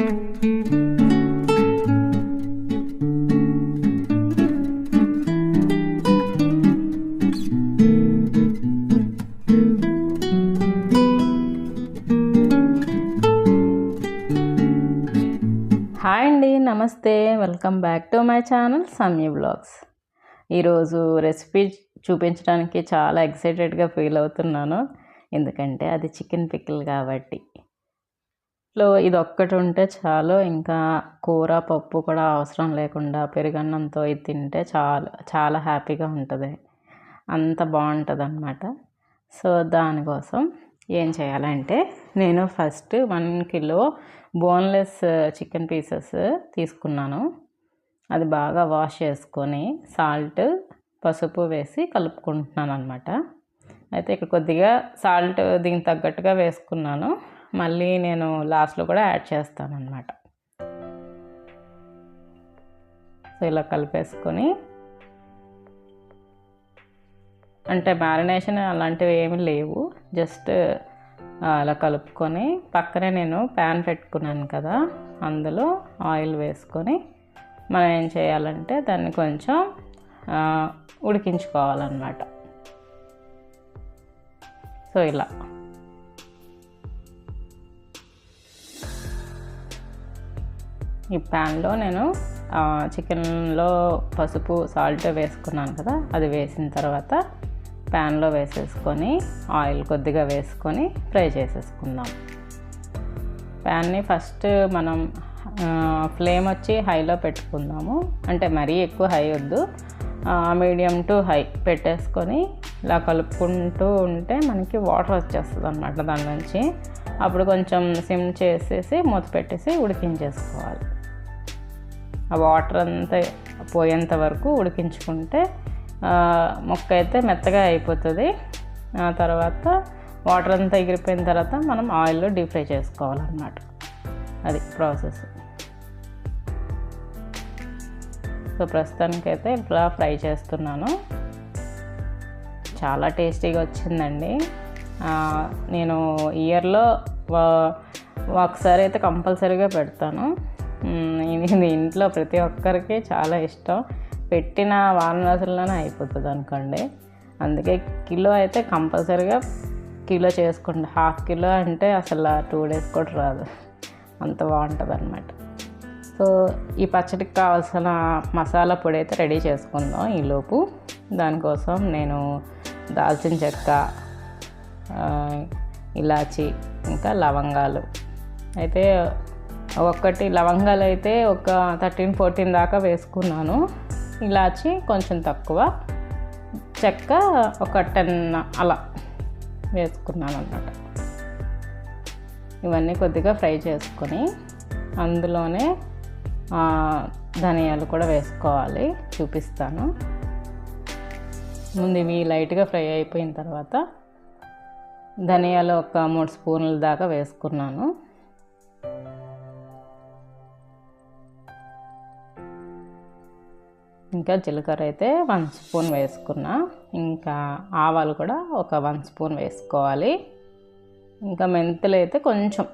Hi అండి నమస్తే. Welcome back to my channel Samya blogs. ఈరోజు రెసిపీ చూపించడానికి చాలా ఎక్సైటెడ్గా ఫీల్ అవుతున్నాను. ఎందుకంటే అది చికెన్ పిక్కిల్ కాబట్టి. లో ఇది ఒక్కటి ఉంటే చాలు. ఇంకా కూర పప్పు కూడా అవసరం లేకుండా పెరుగన్నంతో ఇది తింటే చాలా చాలా హ్యాపీగా ఉంటుంది. అంత బాగుంటుంది అనమాట సో దానికోసం ఏం చేయాలంటే నేను first one kilo boneless chicken pieces తీసుకున్నాను. అది బాగా వాష్ చేసుకొని సాల్ట్ పసుపు వేసి కలుపుకుంటున్నాను అనమాట అయితే ఇక్కడ కొద్దిగా సాల్ట్ దీనికి తగ్గట్టుగా వేసుకున్నాను. మళ్ళీ నేను లాస్ట్లో కూడా యాడ్ చేస్తాను అనమాట సో ఇలా కలిపేసుకొని అంటే మ్యారినేషన్ అలాంటివి ఏమీ లేవు. జస్ట్ అలా కలుపుకొని పక్కనే నేను ప్యాన్ పెట్టుకున్నాను కదా అందులో ఆయిల్ వేసుకొని మనం ఏం చేయాలంటే దాన్ని కొంచెం ఉడికించుకోవాలన్నమాట. సో ఇలా. ఈ ప్యాన్లో నేను చికెన్లో పసుపు సాల్ట్ వేసుకున్నాను కదా అది వేసిన తర్వాత ప్యాన్లో వేసేసుకొని ఆయిల్ కొద్దిగా వేసుకొని ఫ్రై చేసేసుకుందాం. ప్యాన్ని ఫస్ట్ మనం ఫ్లేమ్ వచ్చి హైలో పెట్టుకుందాము. అంటే మరీ ఎక్కువ హై వద్దు. మీడియం టు హై పెట్టేసుకొని ఇలా కలుపుకుంటూ ఉంటే మనకి వాటర్ వచ్చేస్తుంది అనమాట దాని నుంచి. అప్పుడు కొంచెం సిమ్ చేసేసి మూత పెట్టేసి ఉడికించేసుకోవాలి. ఆ వాటర్ అంతా పోయేంత వరకు ఉడికించుకుంటే మొక్క అయితే మెత్తగా అయిపోతుంది. ఆ తర్వాత వాటర్ అంతా ఎగిరిపోయిన తర్వాత మనం ఆయిల్లో డీప్ ఫ్రై చేసుకోవాలన్నమాట. అది ప్రాసెస్. సో ప్రస్తుతానికైతే ఇట్లా ఫ్రై చేస్తున్నాను. చాలా టేస్టీగా వచ్చిందండి. నేను ఇయర్లో ఒకసారి అయితే కంపల్సరీగా పెడతాను. ఇది ఇంట్లో ప్రతి ఒక్కరికి చాలా ఇష్టం. పెట్టిన వారం రోజుల్లోనే అయిపోతుంది అనుకోండి. అందుకే కిలో అయితే కంపల్సరీగా కిలో చేసుకోండి. హాఫ్ కిలో అంటే అసలు టూ డేస్ కూడా రాదు. అంత బాగుంటుంది అనమాట సో ఈ పచ్చడికి కావాల్సిన మసాలా పొడి అయితే రెడీ చేసుకుందాం ఈలోపు. దానికోసం నేను దాల్చిన చెక్క ఇలాచి ఇంకా లవంగాలు. అయితే ఒక్కటి లవంగాలు అయితే ఒక థర్టీన్ ఫోర్టీన్ దాకా వేసుకున్నాను. ఇలాచి కొంచెం తక్కువ. చెక్క ఒక టెన్ అలా వేసుకున్నాను అనమాట ఇవన్నీ కొద్దిగా ఫ్రై చేసుకొని అందులోనే ధనియాలు కూడా వేసుకోవాలి. చూపిస్తాను. ముందు ఇవి లైట్గా ఫ్రై అయిపోయిన తర్వాత ధనియాలు ఒక మూడు స్పూన్ల దాకా వేసుకున్నాను. ఇంకా జీలకర్ర అయితే వన్ స్పూన్ వేసుకున్నా. ఇంకా ఆవాలు కూడా ఒక వన్ స్పూన్ వేసుకోవాలి. ఇంకా మెంతులు అయితే కొంచెం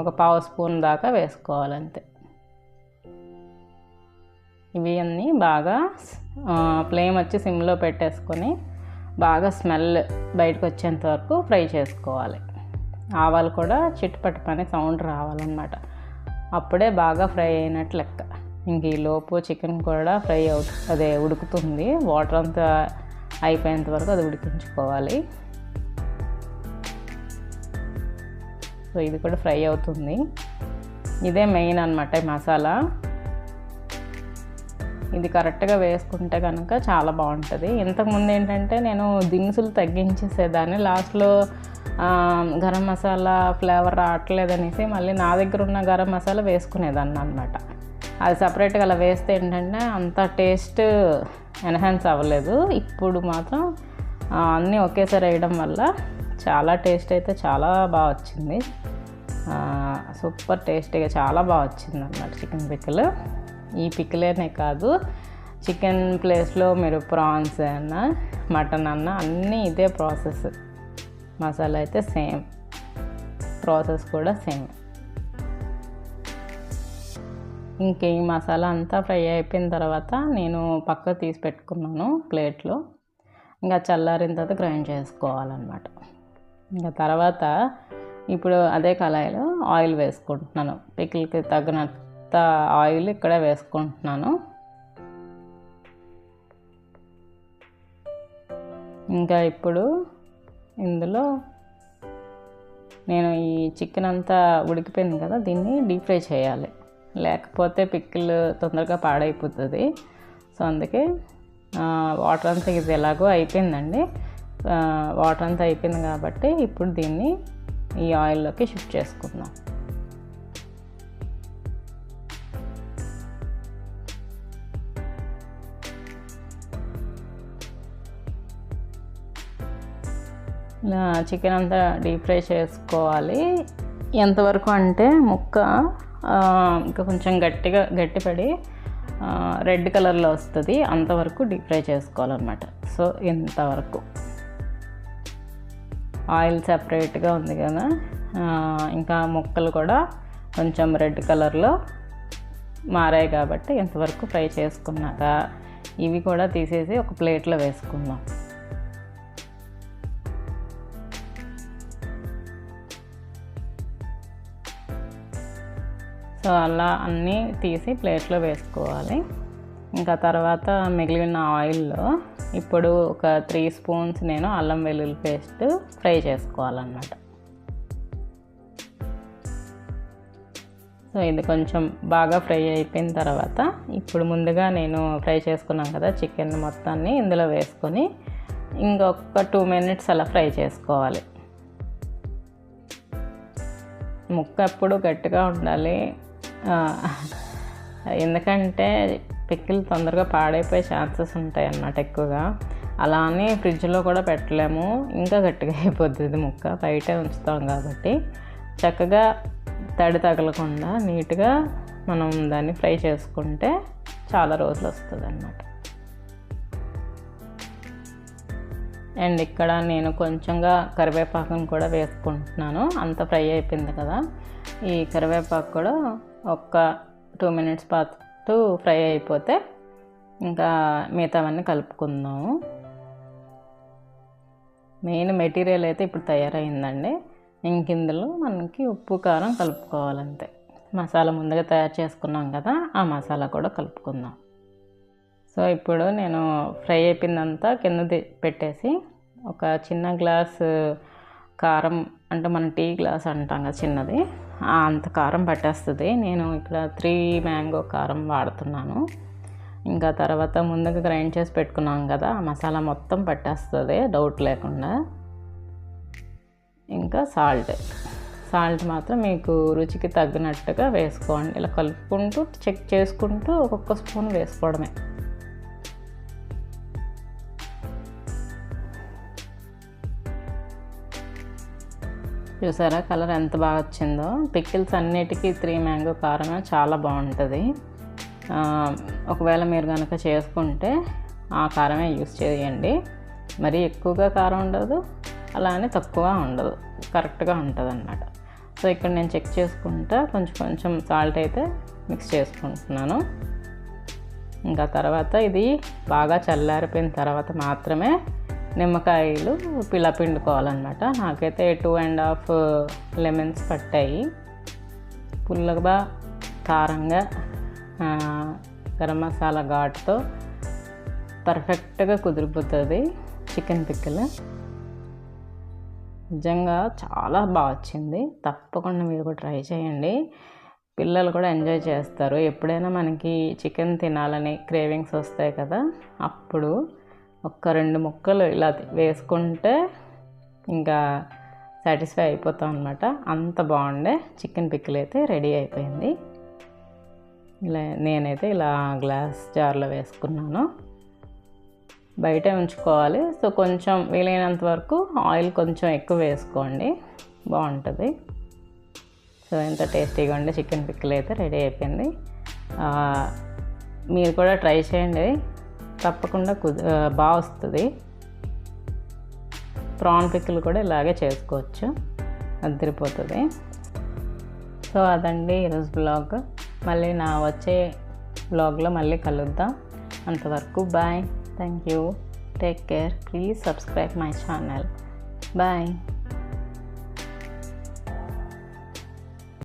ఒక పావు స్పూన్ దాకా వేసుకోవాలంతే. ఇవి అన్నీ బాగా ఫ్లేమ్ వచ్చి సిమ్లో పెట్టేసుకొని బాగా స్మెల్ బయటకు వచ్చేంత వరకు ఫ్రై చేసుకోవాలి. ఆవాలు కూడా చిట్టుపట్టు పని సౌండ్ రావాలన్నమాట. అప్పుడే బాగా ఫ్రై అయినట్టు లెక్క. ఇంక ఈ లోపు చికెన్ కూడా ఫ్రై అవుతు అదే ఉడుకుతుంది. వాటర్ అంతా అయిపోయేంత వరకు అది ఉడికించుకోవాలి. సో ఇది కూడా ఫ్రై అవుతుంది. ఇదే మెయిన్ అనమాట మసాలా. ఇది కరెక్ట్గా వేసుకుంటే కనుక చాలా బాగుంటుంది. ఇంతకుముందు ఏంటంటే నేను దినుసులు తగ్గించేసేదాన్ని. లాస్ట్లో గరం మసాలా ఫ్లేవర్ రావట్లేదనేసి మళ్ళీ నా దగ్గర ఉన్న గరం మసాలా వేసుకునేదాన్ని అనమాట అది సపరేట్గా అలా వేస్తే ఏంటంటే అంత టేస్ట్ ఎన్హాన్స్ అవ్వలేదు. ఇప్పుడు మాత్రం అన్నీ ఒకేసారి వేయడం వల్ల చాలా టేస్ట్ అయితే చాలా బాగా వచ్చింది. సూపర్ టేస్టీగా చాలా బాగా వచ్చింది అన్నమాట చికెన్ పిక్కలు ఈ పిక్కలేనే కాదు చికెన్ ప్లేస్లో మీరు ప్రాన్స్ అన్నా మటన్ అన్నా అన్నీ ఇదే ప్రాసెస్ మసాలా అయితే సేమ్ ప్రాసెస్ కూడా సేమ్ ఇంక ఈ మసాలా అంతా ఫ్రై అయిపోయిన తర్వాత నేను పక్క తీసి పెట్టుకున్నాను ప్లేట్లో. ఇంకా చల్లారిన తర్వాత గ్రైండ్ చేసుకోవాలన్నమాట. ఇంకా తర్వాత ఇప్పుడు అదే కళాయిలో ఆయిల్ వేసుకుంటున్నాను. పికిల్కి తగినంత ఆయిల్ ఇక్కడే వేసుకుంటున్నాను. ఇంకా ఇప్పుడు ఇందులో నేను ఈ చికెన్ అంతా ఉడికిపోయింది కదా దీన్ని డీప్ ఫ్రై చేయాలి. లేకపోతే పిక్కిల్ తొందరగా పాడైపోతుంది. సో అందుకే వాటర్ అంతా ఇది ఎలాగో అయిపోయిందండి. వాటర్ అంతా అయిపోయింది కాబట్టి ఇప్పుడు దీన్ని ఈ ఆయిల్లోకి షిఫ్ట్ చేసుకుందాం. చికెన్ అంతా డీప్ ఫ్రై చేసుకోవాలి. ఎంతవరకు అంటే ముక్క ఇంకా కొంచెం గట్టిగా గట్టిపడి రెడ్ కలర్లో వస్తుంది. అంతవరకు డీప్ ఫ్రై చేసుకోవాలన్నమాట. సో ఇంతవరకు. ఆయిల్ సపరేట్గా ఉంది కదా. ఇంకా ముక్కలు కూడా కొంచెం రెడ్ కలర్లో మారాయి కాబట్టి ఇంతవరకు ఫ్రై చేసుకున్నాక ఇవి కూడా తీసేసి ఒక ప్లేట్లో వేసుకుందాం. సో అలా అన్నీ తీసి ప్లేట్లో వేసుకోవాలి. ఇంకా తర్వాత మిగిలిన ఆయిల్లో ఇప్పుడు ఒక త్రీ స్పూన్స్ నేను అల్లం వెల్లుల్లి పేస్ట్ ఫ్రై చేసుకోవాలన్నమాట. సో ఇది కొంచెం బాగా ఫ్రై అయిపోయిన తర్వాత ఇప్పుడు ముందుగా నేను ఫ్రై చేసుకున్నాను కదా చికెన్ మొత్తాన్ని ఇందులో వేసుకొని ఇంకొక టూ మినిట్స్ అలా ఫ్రై చేసుకోవాలి. ముక్క ఎప్పుడు గట్టిగా ఉండాలి. ఎందుకంటే పిక్కిలు తొందరగా పాడైపోయే ఛాన్సెస్ ఉంటాయి అన్నమాట ఎక్కువగా. అలా అని ఫ్రిడ్జ్లో కూడా పెట్టలేము. ఇంకా గట్టిగా అయిపోతుంది ముక్క. బయటే ఉంచుతాం కాబట్టి. చక్కగా తడి తగలకుండా నీట్గా మనం దాన్ని ఫ్రై చేసుకుంటే చాలా రోజులు వస్తుంది అన్నమాట అండ్ ఇక్కడ నేను కొంచెంగా కరివేపాకును కూడా వేసుకుంటున్నాను. అంత ఫ్రై అయిపోయింది కదా. ఈ కరివేపాకు కూడా ఒక్క టూ మినిట్స్ పాటు ఫ్రై అయిపోతే ఇంకా మిగతావన్నీ కలుపుకుందాము. మెయిన్ మెటీరియల్ అయితే ఇప్పుడు తయారైందండి. ఇంక ఇందులో మనకి ఉప్పు కారం కలుపుకోవాలంతే. మసాలా ముందుగా తయారు చేసుకున్నాం కదా ఆ మసాలా కూడా కలుపుకుందాం. సో ఇప్పుడు నేను ఫ్రై అయిపోయిందంతా కింద పెట్టేసి ఒక చిన్న గ్లాస్ కారం అంటే మన టీ గ్లాస్ అంటాం కదా చిన్నది. అంత కారం పట్టేస్తుంది. నేను ఇక్కడ త్రీ మ్యాంగో కారం వాడుతున్నాను. ఇంకా తర్వాత ముందుగా గ్రైండ్ చేసి పెట్టుకున్నాం కదా మసాలా మొత్తం పట్టేస్తుంది డౌట్ లేకుండా. ఇంకా సాల్ట్. సాల్ట్ మాత్రం మీకు రుచికి తగ్గినట్టుగా వేసుకోండి. ఇలా కలుపుకుంటూ చెక్ చేసుకుంటూ ఒక్కొక్క స్పూన్ వేసుకోవడమే. చూసారా కలర్ ఎంత బాగా వచ్చిందో? పిక్కిల్స్ అన్నిటికీ త్రీ మ్యాంగో కారమే చాలా బాగుంటుంది. ఒకవేళ మీరు కనుక చేసుకుంటే ఆ కారమే యూస్ చేయండి. మరీ ఎక్కువగా కారం ఉండదు అలానే తక్కువ ఉండదు కరెక్ట్గా ఉంటుంది అన్నమాట సో ఇక్కడ నేను చెక్ చేసుకుంటా కొంచెం కొంచెం సాల్ట్ అయితే మిక్స్ చేసుకుంటున్నాను. ఇంకా తర్వాత ఇది బాగా చల్లారిపోయిన తర్వాత మాత్రమే నిమ్మకాయలు పిల్ల పిండుకోవాలన్నమాట. నాకైతే టూ అండ్ హాఫ్ లెమన్స్ పట్టాయి. పుల్లగా కారంగా గరం మసాలా ఘాటుతో పర్ఫెక్ట్గా కుదిరిపోతుంది చికెన్ పిక్కలు. నిజంగా చాలా బాగా వచ్చింది. తప్పకుండా మీరు కూడా ట్రై చేయండి. పిల్లలు కూడా ఎంజాయ్ చేస్తారు. ఎప్పుడైనా మనకి చికెన్ తినాలని క్రేవింగ్స్ వస్తాయి కదా అప్పుడు ఒక్క రెండు ముక్కలు ఇలా వేసుకుంటే ఇంకా సాటిస్ఫై అయిపోతాం అనమాట అంత బాగుండే. చికెన్ పిక్కలు అయితే రెడీ అయిపోయింది. ఇలా నేనైతే ఇలా గ్లాస్ జార్లో వేసుకున్నాను. బయటే ఉంచుకోవాలి. సో కొంచెం వీలైనంత వరకు ఆయిల్ కొంచెం ఎక్కువ వేసుకోండి. బాగుంటుంది. సో ఎంత టేస్టీగా ఉండే చికెన్ పిక్కలు అయితే రెడీ అయిపోయింది. మీరు కూడా ట్రై చేయండి. తప్పకుండా కుది బాగా వస్తుంది. ప్రాన్ పిక్కులు కూడా ఇలాగే చేసుకోవచ్చు. అద్దరిపోతుంది. సో అదండి ఈరోజు బ్లాగ్. మళ్ళీ నా వచ్చే బ్లాగ్లో మళ్ళీ కలుద్దాం. అంతవరకు bye. Thank you. Take care. Please subscribe my channel. Bye.